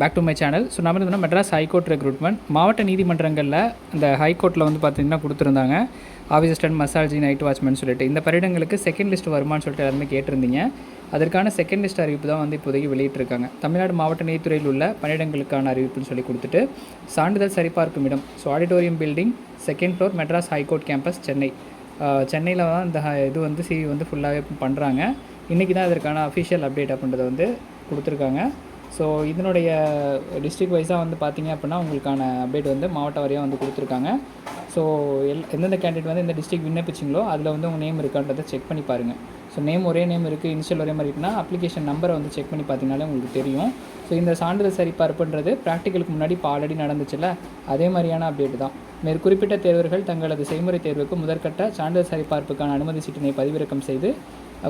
Back to my channel so நம்ம இருந்தோம்னா Madras high court recruitment மாவட்ட நீதிமன்றங்களில் இந்த ஹைகோர்ட்டில் வந்து பார்த்திங்கன்னா கொடுத்துருந்தாங்க. ஆஃபீஸ் மசாஜி நைட் வாட்ச்மேன் சொல்லிட்டு. இந்த பரிடங்களுக்கு செகண்ட் லிஸ்ட் வருமான்னு சொல்லிட்டு எல்லாருமே கேட்டிருந்தீங்க. அதற்கான செகண்ட் லிஸ்ட் அறிவிப்பு தான் வந்து இப்போதைக்கு வெளியிட்டிருக்காங்க. தமிழ்நாடு மாவட்ட நீதித்துறையில் உள்ள பணியிடங்களுக்கான அறிவிப்புன்னு சொல்லி கொடுத்துட்டு சான்றிதழ் சரிபார்க்கும் இடம். So auditorium building second floor Madras high court campus Chennai சென்னையில் தான் இந்த ஹ- இது வந்து சிவி வந்து ஃபுல்லாகவே பண்ணுறாங்க இன்றைக்கி தான் இதற்கான அஃபிஷியல் அப்டேட் அப்படின்றத வந்து கொடுத்துருக்காங்க. ஸோ இதனுடைய டிஸ்ட்ரிக்ட் வைஸாக வந்து பார்த்தீங்க அப்படின்னா உங்களுக்கான அப்டேட் வந்து மாவட்ட வாரியாக வந்து கொடுத்துருக்காங்க. ஸோ எல் எந்தெந்த கேண்டிடேட் வந்து இந்த டிஸ்ட்ரிக்ட் விண்ணப்பிச்சிங்களோ அதில் வந்து உங்கள் நேம் இருக்கான்றதை செக் பண்ணி பாருங்கள் ஸோ நேம் ஒரே நேம் இருக்குது இனிஷியல் ஒரே மாதிரி இருக்குன்னா அப்ளிகேஷன் நம்பரை வந்து செக் பண்ணி பார்த்தீங்கனாலே உங்களுக்கு தெரியும். ஸோ இந்த சான்றிதழ் சரிபார்ப்புன்றது ப்ராக்டிக்கலுக்கு முன்னாடி இப்போ ஆல்ரெடி நடந்துச்சுல்ல அதே மாதிரியான அப்டேட் தான். மேற்குறிப்பிட்ட தேர்வர்கள் தங்களது செய்முறை தேர்வுக்கு முதற்கட்ட சான்றிதழ் சரிபார்ப்புக்கான அனுமதி சீட்டினை பதிவிறக்கம் செய்து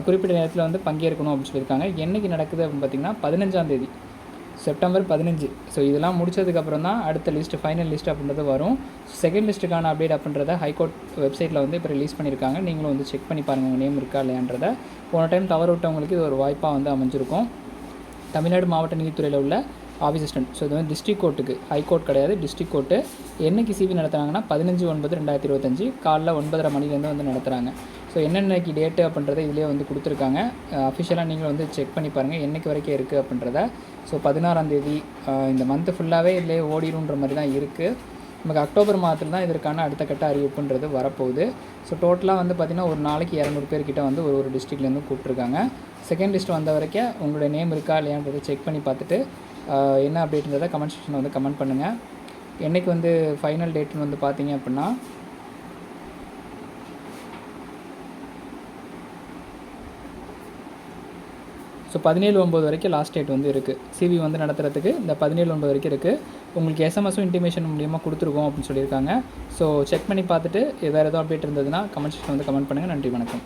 குறிப்பிட்ட நேரத்தில் வந்து பங்கேற்கணும் அப்படின்னு சொல்லியிருக்காங்க. என்னைக்கு நடக்குது அப்படின்னு பார்த்தீங்கன்னா பதினஞ்சாம் தேதி. செப்டம்பர் பதினஞ்சு. ஸோ இதெல்லாம் முடிச்சதுக்கப்புறம் தான் அடுத்த லிஸ்ட் ஃபைனல் லிஸ்ட் அப்படின்றது வரும். செகண்ட் லிஸ்ட்டுக்கான அப்டேட் அப்படின்றத ஹைகோர்ட் வெப்சைட்டில் வந்து இப்போ ரிலீஸ் பண்ணியிருக்காங்க. நீங்களும் வந்து செக் பண்ணி பாருங்கள் உங்கள் நேம் இருக்கா இல்லையான்றதை. போன டைம் தவறு விட்டவங்களுக்கு இது ஒரு வாய்ப்பாக வந்து அமைஞ்சிருக்கும். தமிழ்நாடு மாவட்ட நீதித்துறையில் உள்ள ஆஃபீஸ் அசிஸ்டன்ட் ஸோ இது வந்து டிஸ்ட்ரிக் கோர்ட்டுக்கு ஹைகோர்ட் கிடையாது. டிஸ்ட்ரிக் கோர்ட்டு என்னைக்கு சிவி நடத்துகிறாங்கன்னா பதினஞ்சு ஒன்பது ரெண்டாயிரத்தி இருபத்தஞ்சி. காலைல ஒன்பதரை மணிலேருந்து வந்து நடத்துகிறாங்க ஸோ என்னென்னக்கு டேட்டு அப்படின்றத இதிலே வந்து கொடுத்துருக்காங்க. அஃபிஷியலாக நீங்களும் வந்து செக் பண்ணி பாருங்கள் என்றைக்கு வரைக்கும் இருக்குது அப்படின்றத. ஸோ பதினாறாம் தேதி இந்த மந்த்து ஃபுல்லாகவே இதிலே ஓடிடுன்ற மாதிரி தான் இருக்குது நமக்கு அக்டோபர் மாதத்தில் தான் இதற்கான அடுத்த கட்ட அறிவிப்புன்றது வரப்போகுது. ஸோ டோட்டலாக வந்து பார்த்திங்கன்னா ஒரு நாளைக்கு இரநூறு பேர்கிட்ட வந்து ஒரு ஒரு டிஸ்ட்ரிக்ட்லேருந்து கூப்பிட்ருக்காங்க செகண்ட் லிஸ்ட் வந்த வரைக்கும் உங்களுடைய நேம் இருக்கா இல்லையான்றதை செக் பண்ணி பார்த்துட்டு என்ன அப்டேட்ன்றதை கமெண்ட் செக்ஷனில் வந்து கமெண்ட் பண்ணுங்கள் என்றைக்கு வந்து ஃபைனல் டேட்னு வந்து பார்த்தீங்க அப்படின்னா ஸோ பதினேழு ஒம்பது வரைக்கும் லாஸ்ட் டேட் வந்து இருக்குது சிவி வந்து நடத்துகிறதுக்கு இந்த பதினேழு ஒம்பது வரைக்கும் இருக்குது உங்களுக்கு எஸ்எம்எஸும் இன்டிமேஷன் மூலியமாக கொடுத்துருக்கோம் அப்படின்னு சொல்லியிருக்காங்க. ஸோ செக் பண்ணி பார்த்துட்டு வேறு ஏதோ அப்டேட் இருந்ததுன்னா கமெண்ட் செக்ஷன் வந்து கமெண்ட் பண்ணுங்கள் நன்றி வணக்கம்.